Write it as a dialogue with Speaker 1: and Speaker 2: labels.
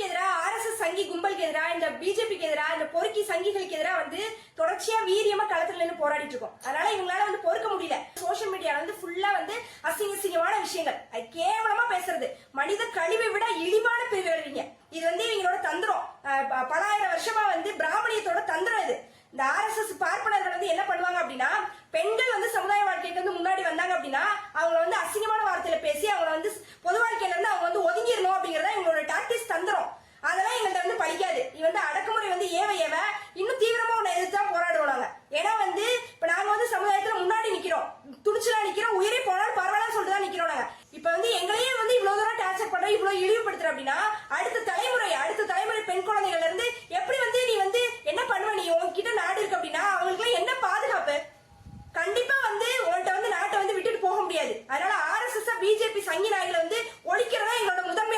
Speaker 1: மோடிக்கு எதிராக ஆர்எஸ்எஸ் சங்கி கும்பலுக்கு எதிராக இந்த பிஜேபிக்கு எதிராக இந்த பொறுக்கி சங்கிகளுக்கு எதிராக வந்து தொடர்ச்சியா வீரியமா களத்துல இருந்து போராடிட்டு இருக்கோம். அதனால இவங்களால வந்து பொறுக்க முடியல. சோசியல் மீடியால வந்து ஃபுல்லா வந்து அசிங்க அசிங்கமான விஷயங்கள். அது கேவலமா பேசுறது. மனித கழிவை விட இழிவான பிரிவுங்க இது வந்து இவங்களோட தந்திரம். பலாயிரம் வருஷமா வந்து பிராமணியத்தோட தந்திரம் இது. இந்த ஆர்எஸ்எஸ் பார்ப்பனர்கள் வந்து என்ன பண்ணுவாங்க அப்படின்னா பெண்கள் வந்து சமுதாய வாழ்க்கைக்கு வந்து முன்னாடி வந்தாங்க அப்படின்னா அவங்கள வந்து அசிங்கமான வார்த்தையில பேசி அவங்கள வந்து பொதுவாக செய்யறோம் இப்ப வந்து எங்களையே வந்து இவ்வளவு தூரம் டார்ச்சர் பண்ற இவ்வளவு இழிவுபடுத்துற அப்படின்னா அடுத்த தலைமுறை அடுத்த தலைமுறை பெண் குழந்தைகள்ல இருந்து எப்படி வந்து நீ வந்து என்ன பண்ணுவ? நீ உன்கிட்ட நாடு இருக்கு அப்படின்னா அவங்களுக்கு என்ன பாதுகாப்பு? கண்டிப்பா வந்து உன்கிட்ட வந்து நாட்டை வந்து விட்டுட்டு போக முடியாது. அதனால ஆர்எஸ்எஸ் எஸ் பிஜேபி சங்கி நாய்களை வந்து ஒழிக்கிறதா எங்களோட முதல்